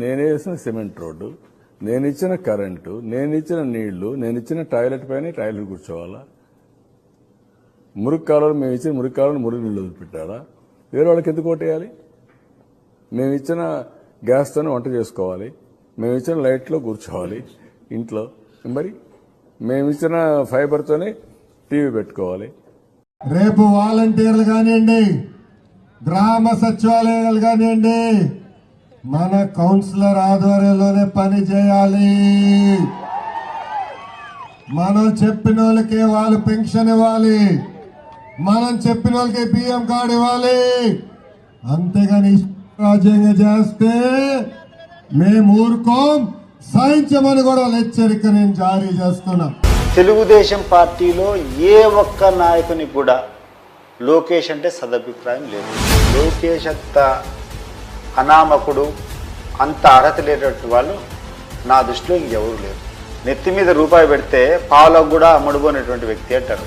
నేను వేసిన cement road నేను ఇచ్చిన కరెంటు నేను ఇచ్చిన నీళ్ళు నేను ఇచ్చిన టాయిలెట్ పైన టాయిలెట్ కూర్చోవాలా? మురుగు కాలువలు మేము ఇచ్చిన మురికి కాలువలు మురుగు నీళ్ళు వదిలిపెట్టాలా? వేరే వాళ్ళకి ఎందుకు ఓటేయాలి మేము ఇచ్చిన గ్యాస్తోనే వంట చేసుకోవాలి. మేము ఇచ్చిన లైట్లో కూర్చోవాలి ఇంట్లో. మరి మేము ఇచ్చిన ఫైబర్తోనే టీవీ పెట్టుకోవాలి. రేపు వాలంటీర్లు కానివ్వండి గ్రామ సచివాలయాలు కానివ్వండి మన కౌన్సిలర్ ఆధ్వర్యంలోనే పని చేయాలి. మనం చెప్పిన వాళ్ళకి వాళ్ళు పెన్షన్ ఇవ్వాలి. మనం చెప్పిన వాళ్ళకి బియ్యం కార్డు ఇవ్వాలి. అంతేగాని రాజ్యాంగం చేస్తే మేము ఊరుకోం. సహించమని కూడా హెచ్చరిక నేను జారీ చేస్తున్నా తెలుగుదేశం పార్టీలో ఏ ఒక్క నాయకుని కూడా లోకేష్ అంటే సదభిప్రాయం లేదు. లోకేష్ అత్త అనామకుడు అంత అర్హత లేనటువంటి వాళ్ళు నా దృష్టిలో ఇంకెవరు లేరు. నెత్తి మీద రూపాయి పెడితే పావులకు కూడా అమ్ముడుపోయినటువంటి వ్యక్తి అంటారు.